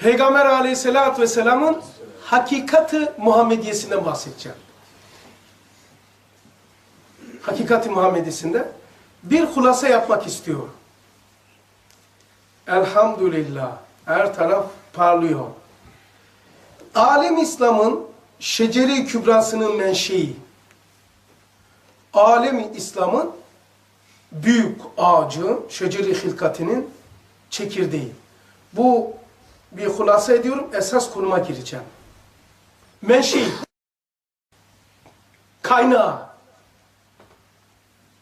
Peygamber aleyhissalatü vesselamın hakikati Muhammediyesinden bahsedeceğim. Hakikati Muhammediyesinde bir hulasa yapmak istiyorum. Elhamdülillah. Her taraf parlıyor. Alem İslam'ın şeceri kübrasının menşei. Alem İslam'ın büyük ağacı, şeceri hilkatinin çekirdeği. Bu bir hulasa ediyorum, esas konuma gireceğim. Menşei. Kaynağı.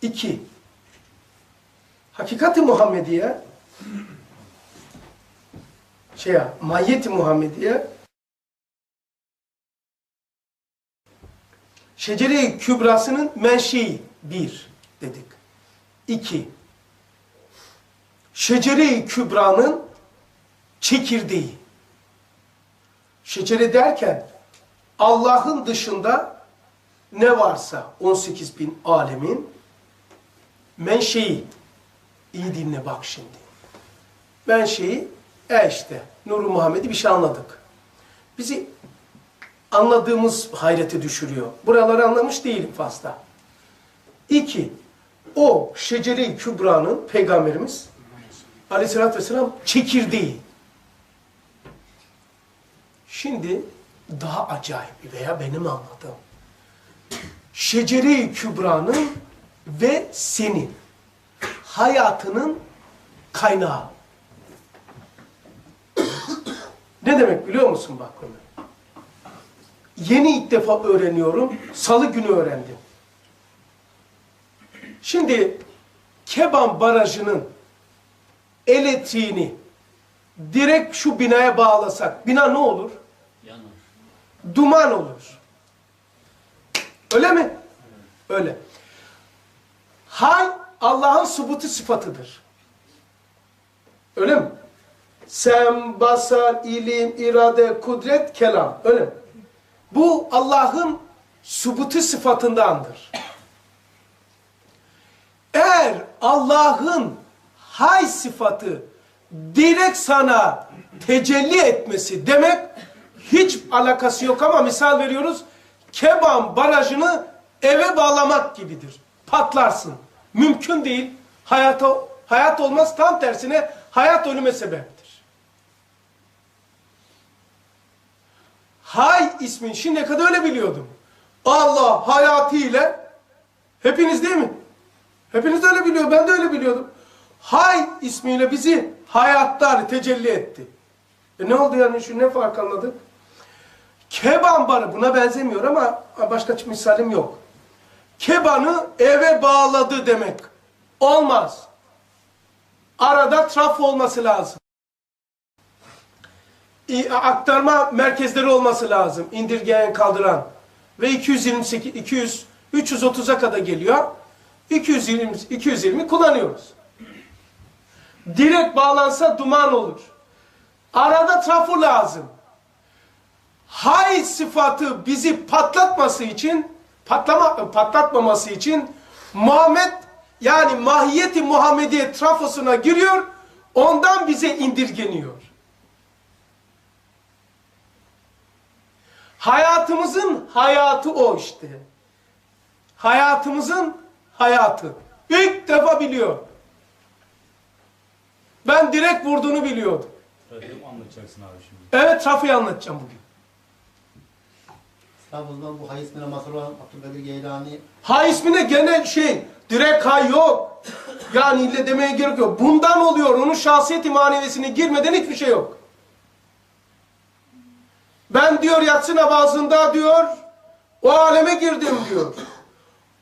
İki. Hakikati Muhammediye şey mahiyeti Muhammediye Şecere-i Kübrası'nın menşei bir dedik. İki. Şecere-i Kübra'nın çekirdeği. Şecere derken Allah'ın dışında ne varsa 18 bin alemin menşei. İyi dinle bak şimdi. Menşei e işte Nuru Muhammed'i bir şey anladık. Bizi anladığımız hayrete düşürüyor. Buraları anlamış değilim fazla. İki, o şecere-i kübranın peygamberimiz aleyhissalatü vesselam çekirdeği. Şimdi daha acayip veya benim anladığım. Şecere-i kübranın ve senin hayatının kaynağı. Ne demek biliyor musun bak bunu? Yeni ilk defa öğreniyorum. Salı günü öğrendim. Şimdi Keban Barajı'nın elektriğini direkt şu binaya bağlasak, bina ne olur? Duman olur. Öyle mi? Öyle. Hal Allah'ın subutu sıfatıdır. Öyle mi? Sem, basar, ilim, irade, kudret, kelam. Öyle mi? Bu Allah'ın subutu sıfatındandır. Eğer Allah'ın hay sıfatı direkt sana tecelli etmesi demek hiç alakası yok ama misal veriyoruz. Keban barajını eve bağlamak gibidir. Patlarsın. Mümkün değil. Hayata, hayat olmaz tam tersine hayat ölüme sebeptir. Hay ismin şimdiye kadar öyle biliyordum. Allah hayatıyla hepiniz değil mi? Hepiniz öyle biliyor. Ben de öyle biliyordum. Hay ismiyle bizi hayatlar tecelli etti. E ne oldu yani şu ne fark anladık? Keban barı buna benzemiyor ama başka misalim yok. Kebanı eve bağladı demek. Olmaz. Arada trafo olması lazım. Aktarma merkezleri olması lazım. İndirgeyen, kaldıran. Ve 228, 200, 330'a kadar geliyor. 220, 220 kullanıyoruz. Direkt bağlansa duman olur. Arada trafo lazım. Hay sıfatı bizi patlatması için, patlama, patlatmaması için Muhammed yani mahiyeti Muhammediye trafosuna giriyor, ondan bize indirgeniyor. Hayatımızın hayatı o işte. Hayatımızın hayatı. İlk defa biliyor. Ben direkt vurduğunu biliyordum. Radyo mu anlatacaksın abi şimdi? Evet trafiği anlatacağım bugün. İstanbul'dan bu Hayis Miramasır olan Abdülkadir Geylani Ha ismine gene şey, direkt hay yok. Yani ille demeye gerek yok. Bundan oluyor. Onun şahsiyeti maneviyesine girmeden hiçbir şey yok. Ben diyor yatsı namazında diyor, o aleme girdim diyor.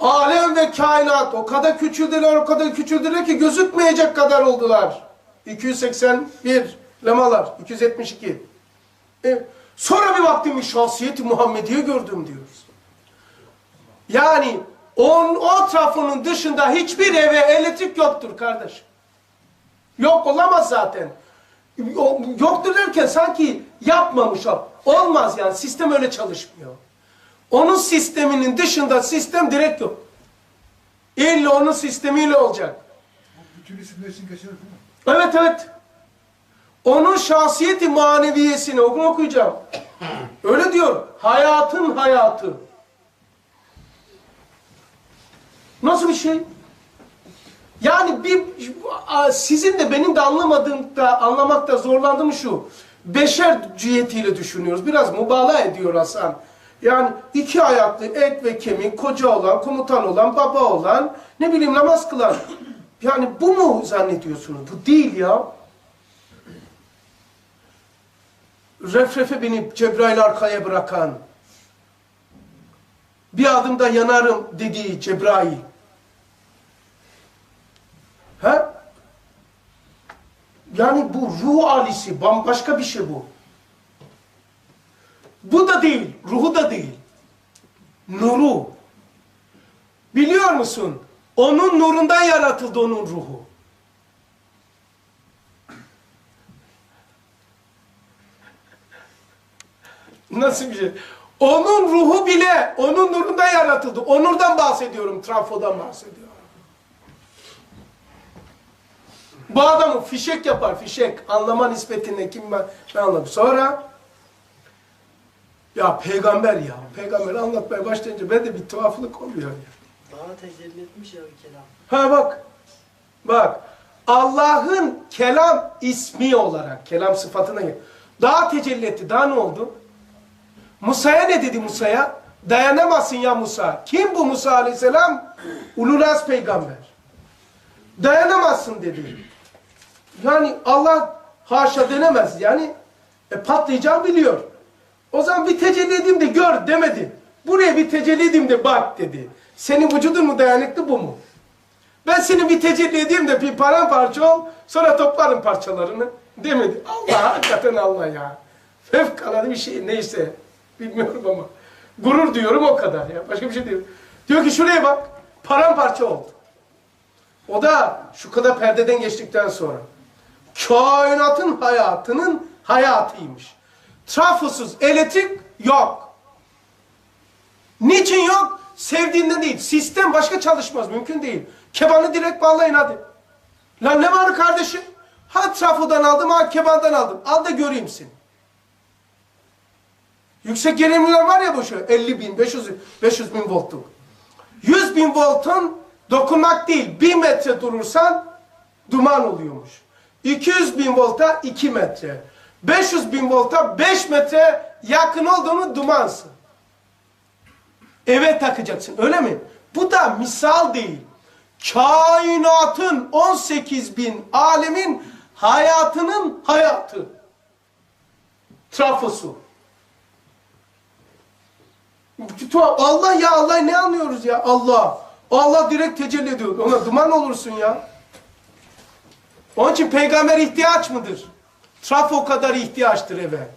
Alem ve kainat o kadar küçüldüler, o kadar küçüldüler ki gözükmeyecek kadar oldular. 281 lemalar, 272. E, sonra bir baktım şahsiyeti Muhammediye gördüm diyoruz. Yani on, o trafının dışında hiçbir eve elektrik yoktur kardeş. Yok olamaz zaten. Yoktur derken sanki yapmamış o. Olmaz yani sistem öyle çalışmıyor. Onun sisteminin dışında sistem direkt yok. İlla onun sistemiyle olacak. Bütün isimler için mi? Evet evet. Onun şahsiyeti maneviyesini okuma okuyacağım. Öyle diyor. Hayatın hayatı. Nasıl bir şey? Yani bir sizin de benim de anlamadığımda anlamakta zorlandığım şu. Beşer cihetiyle düşünüyoruz. Biraz mübalağa ediyor Hasan. Yani iki ayaklı et ve kemik, koca olan, komutan olan, baba olan, ne bileyim namaz kılan. Yani bu mu zannediyorsunuz? Bu değil ya. Refrefe binip Cebrail arkaya bırakan, bir adımda yanarım dediği Cebrail. He? Yani bu ruh alisi, bambaşka bir şey bu. Bu da değil, ruhu da değil. Nuru. Biliyor musun? Onun nurundan yaratıldı onun ruhu. Nasıl bir şey? Onun ruhu bile onun nurundan yaratıldı. O nurdan bahsediyorum, trafodan bahsediyorum. Bu adamı fişek yapar, fişek. Anlama nispetinde kim ben, ben anladım. Sonra ya peygamber ya, peygamber anlatmaya başlayınca ben de bir tuhaflık oluyor ya. Bana tecelli etmiş ya bir kelam. Ha bak, bak. Allah'ın kelam ismi olarak, kelam sıfatına. Daha tecelli etti. Daha ne oldu? Musa'ya ne dedi Musa'ya? Dayanamazsın ya Musa. Kim bu Musa aleyhisselam? Ululaz peygamber. Dayanamazsın dedi. Yani Allah haşa denemez. Yani e, patlayacağını biliyor. O zaman bir tecelli edeyim de gör demedi. Buraya bir tecelli edeyim de bak dedi. Senin vücudun mu dayanıklı bu mu? Ben seni bir tecelli edeyim de bir paramparça ol, sonra toplarım parçalarını. Demedi. Allah hakikaten Allah ya. Fevkalade bir şey neyse. Bilmiyorum ama. Gurur diyorum o kadar ya. Başka bir şey diyorum. Diyor ki şuraya bak. Paramparça oldu. O da şu kadar perdeden geçtikten sonra. Kainatın hayatının hayatıymış. Trafosuz elektrik yok. Niçin yok? Sevdiğinden değil. Sistem başka çalışmaz. Mümkün değil. Kebanı direkt bağlayın hadi. Lan ne var kardeşim? Ha trafodan aldım ha kebandan aldım. Al da göreyim seni. Yüksek gerilimler var ya bu şu 50 bin, 500, 500 bin voltluk. 100 bin voltun dokunmak değil. 1 metre durursan duman oluyormuş. 200 bin volta 2 metre. 500 bin volta 5 metre yakın olduğunu dumansın. Eve takacaksın öyle mi? Bu da misal değil. Kainatın 18 bin alemin hayatının hayatı. Trafosu. Allah ya Allah ne anlıyoruz ya Allah. Allah direkt tecelli ediyor. Ona duman olursun ya. Onun için peygamber ihtiyaç mıdır? Trafo kadar ihtiyaçtır eve.